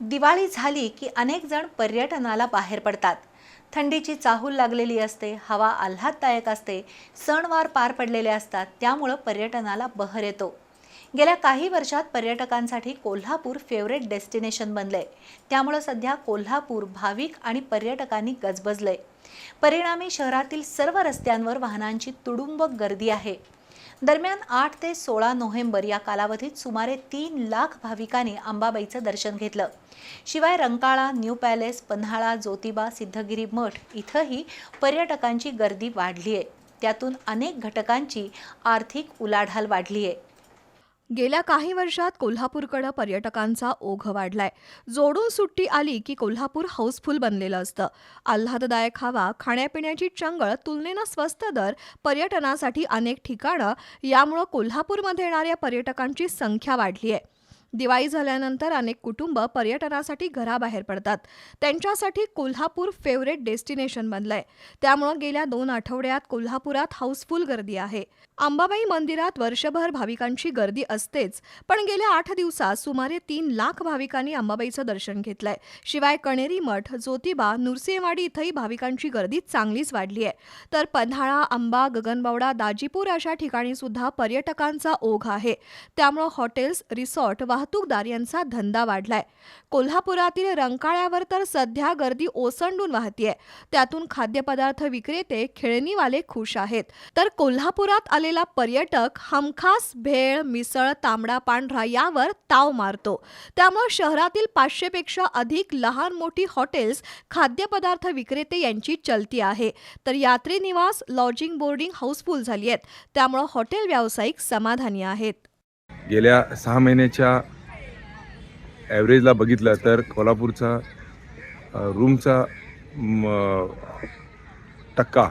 दिवाळी झाली की अनेक जण पर्यटनाला बाहेर पडतात. थंडीची चाहूल लागलेली असते हवा आल्हाददायक असते सणवार पार पडलेले असतात त्यामुळं पर्यटनाला बहर येतो. गेल्या काही वर्षात पर्यटकांसाठी कोल्हापूर फेवरेट डेस्टिनेशन बनलंय. त्यामुळं सध्या कोल्हापूर भाविक आणि पर्यटकांनी गजबजलंय. परिणामी शहरातील सर्व रस्त्यांवर वाहनांची तुडुंब गर्दी आहे. दरम्यान आठ ते सोळा नोव्हेंबर या कालावधीत सुमारे तीन लाख भाविकांनी अंबाबाईचं दर्शन घेतलं. शिवाय रंकाळा न्यू पॅलेस पन्हाळा ज्योतिबा सिद्धगिरी मठ इथंही पर्यटकांची गर्दी वाढली आहे त्यातून अनेक घटकांची आर्थिक उलाढाल वाढली आहे गेल्या काही वर्षात कोल्हापूरकडं पर्यटकांचा ओघ वाढलाय. जोडून सुट्टी आली की कोल्हापूर हाऊसफुल बनलेलं असतं. आल्हाददायक हवा खाण्यापिण्याची चंगळ तुलनेनं स्वस्त दर पर्यटनासाठी अनेक ठिकाणं यामुळं कोल्हापूरमध्ये येणाऱ्या पर्यटकांची संख्या वाढली आहे. दिवाळी झाल्यानंतर अनेक कुटुंब पर्यटनासाठी घराबाहेर पडतात. त्यांच्यासाठी कोल्हापूर फेवरेट डेस्टिनेशन बनलंय. त्यामुळं गेल्या दोन आठवड्यात कोल्हापुरात हाऊसफुल गर्दी आहे. अंबाबाई मंदिरात वर्षभर भाविकांची गर्दी असतेच पण गेल्या आठ दिवसात सुमारे तीन लाख भाविकांनी अंबाबाईचं दर्शन घेतलंय. शिवाय कणेरी मठ ज्योतिबा नुरसेवाडी इथंही भाविकांची गर्दी चांगलीच वाढली आहे. तर पन्हाळा आंबा गगनबावडा दाजीपूर अशा ठिकाणी सुद्धा पर्यटकांचा ओघ आहे. त्यामुळं हॉटेल्स रिसॉर्ट वाहतूकदार यांचा धंदा वाढलाय. कोल्हापुरातील रंकाळ्यावर तर सध्या गर्दी ओसंडून वाहतीये. त्यातून खाद्यपदार्थ विक्रेते खेळणीवाले खुश आहेत. तर कोल्हापुरात आले आलेला पर्यटक हमखास भेळ मिसळ तांबडा पांढरा यावर ताव मारतो. त्यामुळे शहरातील पाचशेपेक्षा अधिक लहान मोठी हॉटेल्स खाद्यपदार्थ विक्रेते यांची चलती आहे. तर यात्री निवास लॉजिंग बोर्डिंग हाऊसफुल झाली आहेत. त्यामुळं हॉटेल व्यावसायिक समाधानी आहेत. गेल्या सहा महिन्याच्या ॲव्हरेजला बघितलं तर कोल्हापूरचा रूमचा टक्का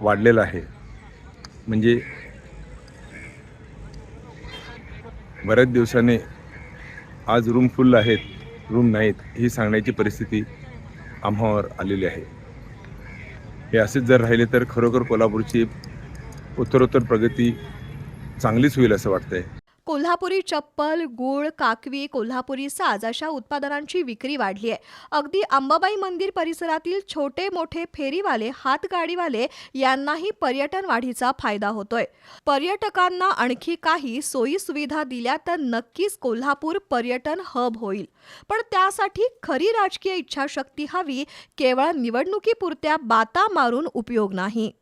वाढलेला आहे. म्हणजे बऱ्याच दिवसाने आज रूम फुल आहेत रूम नाहीत ही सांगण्याची परिस्थिती आम्हावर आलेली आहे. हे असेच जर राहिले तर खरोखर कोल्हापूरची उत्तरोत्तर प्रगती चांगलीच होईल असं वाटतंय. कोल्हापुरी चप्पल गुळ काकवी कोल्हापुरी साज अशा उत्पादनांची विक्री वाढली आहे. अगदी अंबाबाई मंदिर परिसरातील छोटे मोठे फेरीवाले हातगाडीवाले यांनाही पर्यटन वाढीचा फायदा होतोय. पर्यटकांना आणखी काही सोयी सुविधा दिल्या तर नक्कीच कोल्हापूर पर्यटन हब होईल. पण त्यासाठी खरी राजकीय इच्छाशक्ती हवी केवळ निवडणुकीपुरत्या बाता मारून उपयोग नाही.